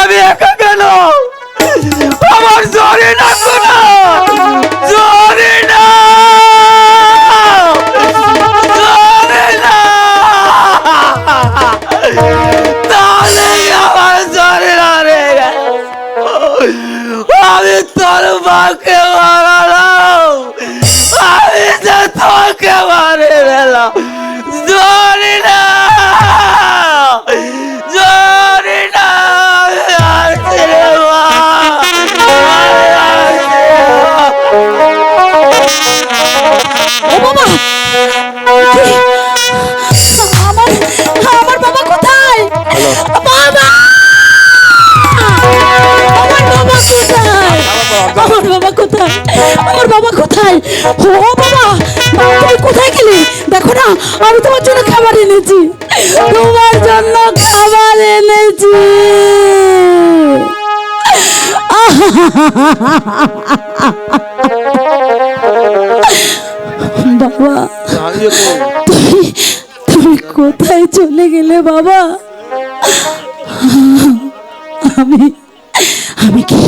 আমি একা কেন? আমার জরি না জরি না। জরি না। তাহলে আমার জরি না রে। আমি তোর মাকে মারালাম। আমি যে তোকে মারে গেলাম বাবা কোথায়? ও বাবা তুমি কোথায় গেলে? দেখো না, আমি তোমার জন্য খাবার এনেছি। তোমার জন্য খাবার এনেছি। বাবা তুমি তুমি কোথায় চলে গেলে বাবা? আমি আমি কি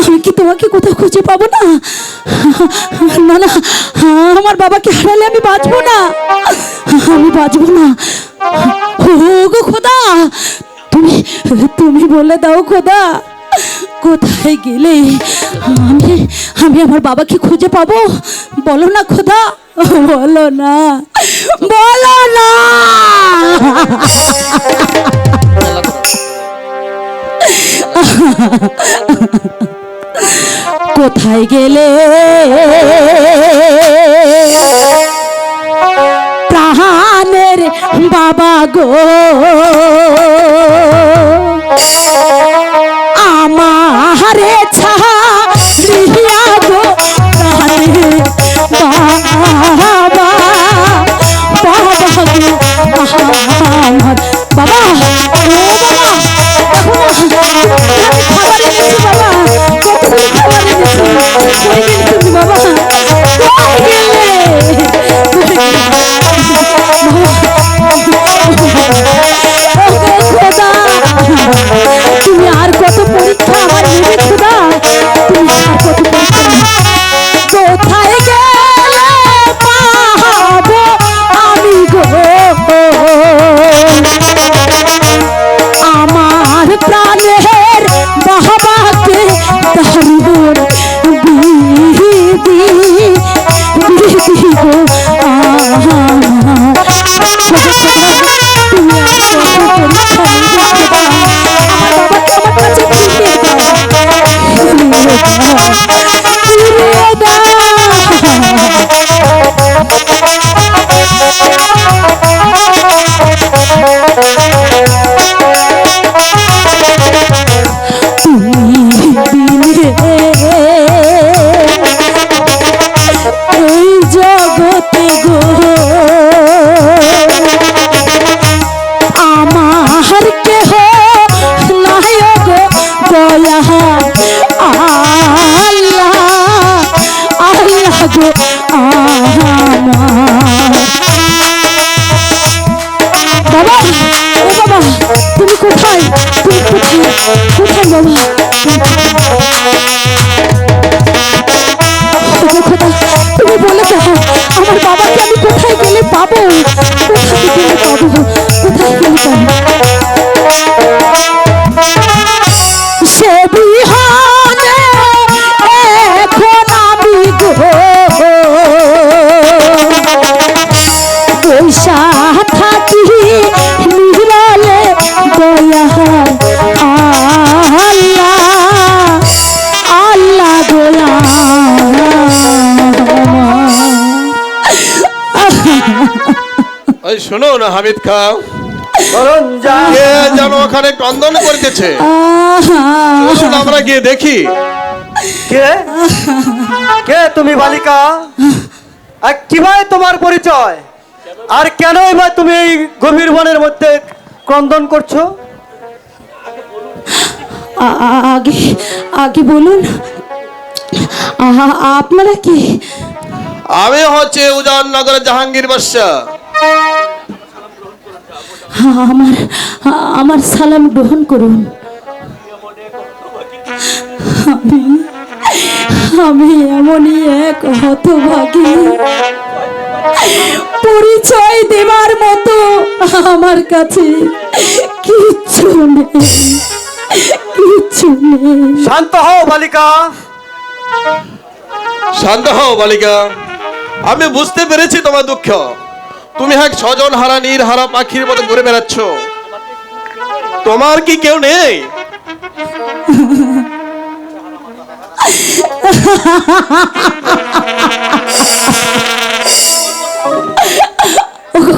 আমি কি তোমাকে কোথাও খুঁজে পাবো না? না না আমার বাবাকে হারালে আমি বাঁচবো না। আমি বাঁচবো না। গো খোদা, তুমি তুমি বলে দাও খোদা, কোথায় গেলে আমি আমি আমার বাবাকে খুঁজে পাবো? বলো না খোদা, বলো না বলো না। কোথায় গেলে? প্রাণের বাবা গো। কোথায় কোথায় ওই শোনো না হামিদ খা কে যেন ওখানে ক্রন্দন করতেছে? আমরা গিয়ে দেখি। কে? কে তুমি বালিকা? আর কীভাবে তোমার পরিচয়? আর কেনই বা তুমি এই গভীর বনের মধ্যে ক্রন্দন করছ? আগে আগে বলুন। আপনারা কি? আমি হচ্ছে উজান নগরের জাহাঙ্গীর বাদশা আমার আমার সালাম গ্রহণ করুন। আমি আমি এমনই এক হতভাগী। পরিচয় দেবার মতো আমার কাছে কিচ্ছু নেই কিচ্ছু নেই। শান্ত হও, বালিকা। শান্ত হও, বালিকা। আমি বুঝতে পেরেছি তোমার দুঃখ। তুমি এক স্বজন হারা নীর হারা পাখির মতো ঘুরে বেড়াচ্ছ। তোমার কি কেউ নেই?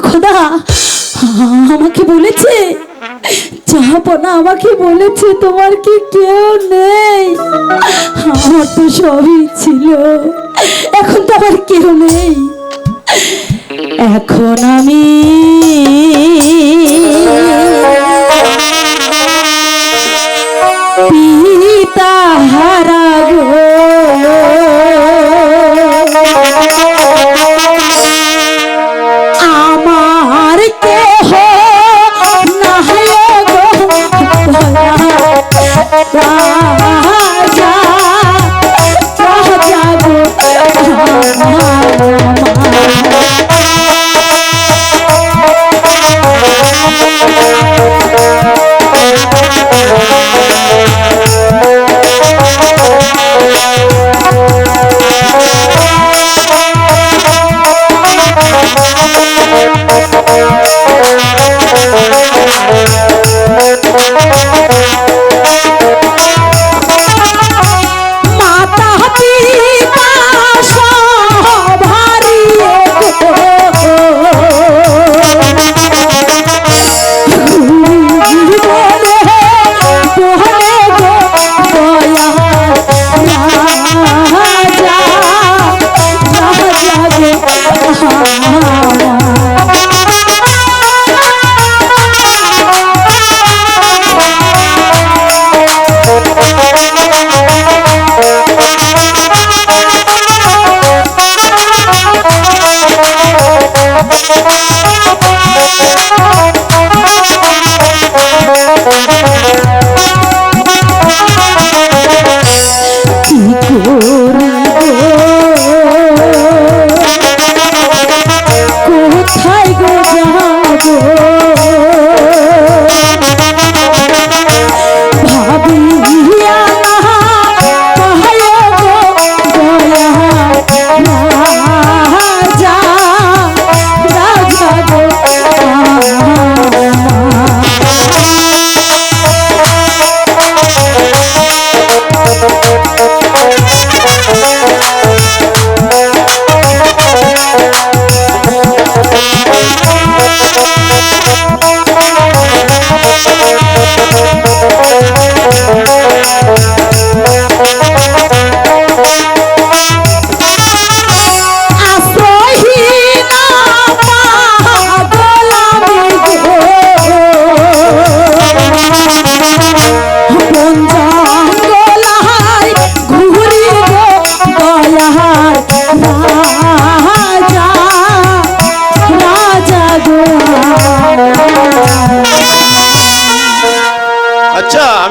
খোদা, আমাকে বলেছে জাহাপনা আমাকে বলেছে, তোমার কি কেউ নেই? আমার তো সবই ছিল, এখন তো আমার কেউ নেই। এখন আমি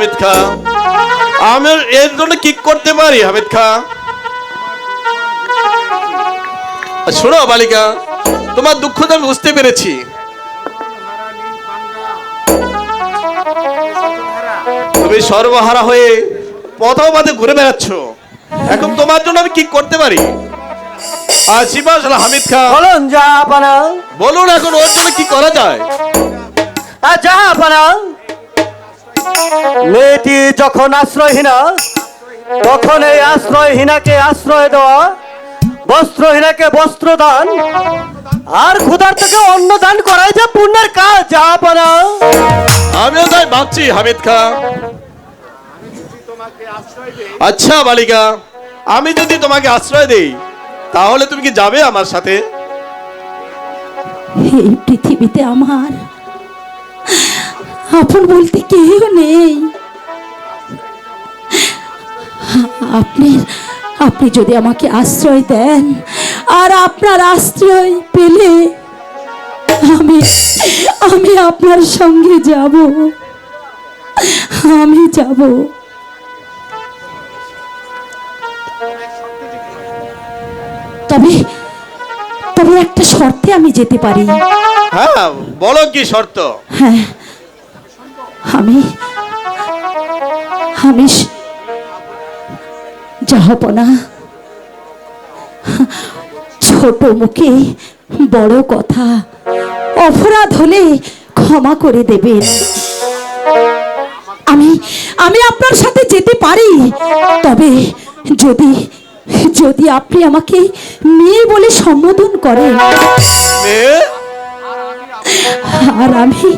হামিদ খা। আমি এর জন্য কি করতে পারি হামিদ খা? শোনো বালিকা তোমার দুঃখ আমি বুঝতে পেরেছি। তুমি সর্বহারা হয়ে মাঝে ঘুরে বেড়াচ্ছ। এখন তোমার জন্য আমি কি করতে পারি? হামিদ খা। বলুন জাহাপানা বলুন এখন ওর জন্য কি করা যায়? জাহাপানা মেয়েটি যখন আশ্রয়হীনা তখন এই আশ্রয়হীনাকে আশ্রয় দেওয়া বস্ত্রহীনাকে বস্ত্র দান আর ক্ষুধার্তকে অন্ন দান করাই যে পুণ্যের কাজ জাহাপানা আমিও তাই ভাবছি হামিদ খা। আচ্ছা বালিকা আমি যদি তোমাকে আশ্রয় দেই তাহলে তুমি কি যাবে আমার সাথে? এই পৃথিবীতে আমার আপন বলতে কেউ নেই। আপনি আপনি যদি আমাকে আশ্রয় দেন আর আপনার আশ্রয় পেলে আমি আমি আপনার সঙ্গে যাব। আমি যাব। তবে তবে একটা শর্তে আমি যেতে পারি। হ্যাঁ বলো কি শর্ত? হ্যাঁ। আমি আমি স- যাহপনা ছোট মুখে বড় কথা অপরাধ হলে ক্ষমা করে দেবেন। আমি আমি আপনার সাথে যেতে পারি তবে যদি যদি আপনি আমাকে মেয়ে বলে সম্বোধন করেন। আর আমি